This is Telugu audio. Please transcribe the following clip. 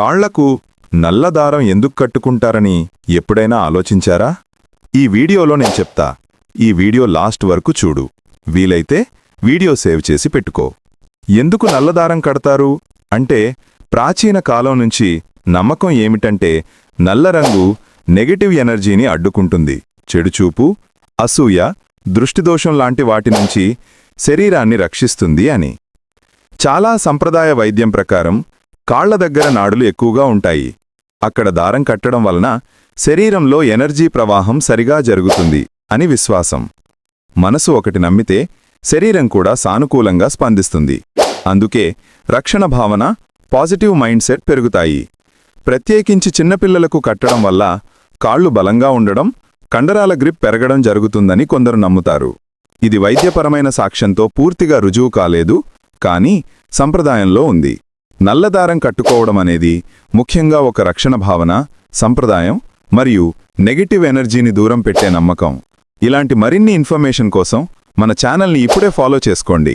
కాళ్ళకు నల్లదారం ఎందుకు కట్టుకుంటారని ఎప్పుడైనా ఆలోచించారా? ఈ వీడియోలో నేను చెప్తా. ఈ వీడియో లాస్ట్ వరకు చూడు. వీలైతే వీడియో సేవ్ చేసి పెట్టుకో. ఎందుకు నల్లదారం కడతారు? అంటే ప్రాచీన కాలం నుంచి నమ్మకం ఏమిటంటే నల్ల రంగు నెగటివ్ ఎనర్జీని అడ్డుకుంటుంది. చెడుచూపు అసూయ దృష్టిదోషం లాంటి వాటి నుంచి శరీరాన్ని రక్షిస్తుంది అని. చాలా సంప్రదాయ వైద్యం ప్రకారం కాళ్ళ దగ్గర నాడులు ఎక్కువగా ఉంటాయి. అక్కడ దారం కట్టడం వలన శరీరంలో ఎనర్జీ ప్రవాహం సరిగా జరుగుతుంది అని విశ్వాసం. మనసు ఒకటి నమ్మితే శరీరం కూడా సానుకూలంగా స్పందిస్తుంది. అందుకే రక్షణ భావన పాజిటివ్ మైండ్ సెట్ పెరుగుతాయి. ప్రత్యేకించి చిన్నపిల్లలకు కట్టడం వల్ల కాళ్ళు బలంగా ఉండడం కండరాల గ్రిప్ పెరగడం జరుగుతుందని కొందరు నమ్ముతారు. ఇది వైద్యపరమైన సాక్ష్యంతో పూర్తిగా రుజువు కాలేదు కానీ సంప్రదాయంలో ఉంది. నల్లదారం కట్టుకోవడం అనేది ముఖ్యంగా ఒక రక్షణ భావన సంప్రదాయం మరియు నెగటివ్ ఎనర్జీని దూరం పెట్టే నమ్మకం. ఇలాంటి మరిన్ని ఇన్ఫర్మేషన్ కోసం మన ఛానల్ని ఇప్పుడే ఫాలో చేసుకోండి.